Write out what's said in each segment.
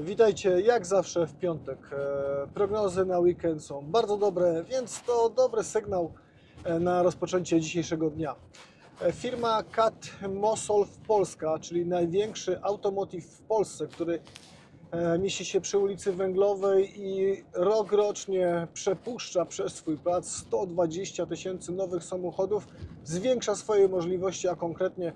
Witajcie jak zawsze w piątek. E, Prognozy na weekend są bardzo dobre, więc to dobry sygnał e, na rozpoczęcie dzisiejszego dnia. E, Firma Cat Mosolv Polska, czyli największy automotive w Polsce, który mieści się przy ulicy Węglowej i rok rocznie przepuszcza przez swój plac 120 tysięcy nowych samochodów, zwiększa swoje możliwości, a konkretnie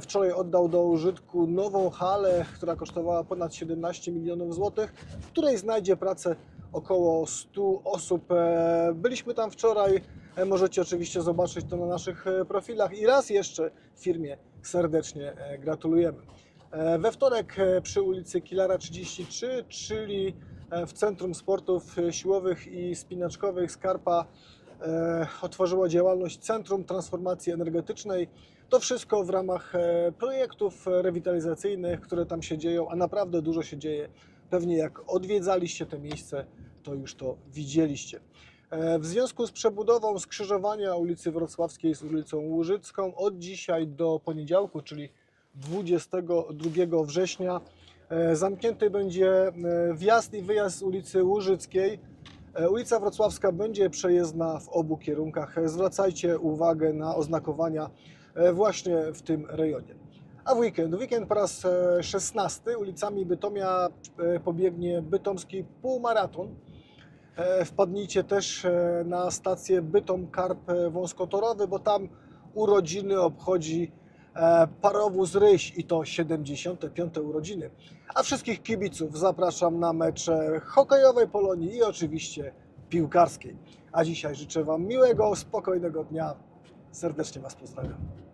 Wczoraj oddał do użytku nową halę, która kosztowała ponad 17 milionów złotych, w której znajdzie pracę około 100 osób. E, Byliśmy tam wczoraj, e, możecie oczywiście zobaczyć to na naszych e, profilach i raz jeszcze firmie serdecznie gratulujemy. We wtorek przy ulicy Kilara 33, czyli w Centrum Sportów Siłowych i Spinaczkowych Skarpa otworzyło działalność Centrum Transformacji Energetycznej. To wszystko w ramach e, projektów rewitalizacyjnych, które tam się dzieją, a naprawdę dużo się dzieje. Pewnie jak odwiedzaliście te miejsce, to już to widzieliście. E, W związku z przebudową skrzyżowania ulicy Wrocławskiej z ulicą Łużycką od dzisiaj do poniedziałku, czyli 22 września, e, zamknięty będzie e, wjazd i wyjazd z ulicy Łużyckiej. E, Ulica Wrocławska będzie przejezdna w obu kierunkach. E, Zwracajcie uwagę na oznakowania e, właśnie w tym rejonie. A w weekend, weekend po raz e, 16 ulicami Bytomia pobiegnie bytomski półmaraton. Wpadnijcie też na stację Bytom Karp wąskotorowy, bo tam urodziny obchodzi parowóz Ryś i to 75. urodziny. A wszystkich kibiców zapraszam na mecze hokejowej Polonii i oczywiście piłkarskiej. A dzisiaj życzę Wam miłego, spokojnego dnia. Serdecznie Was pozdrawiam.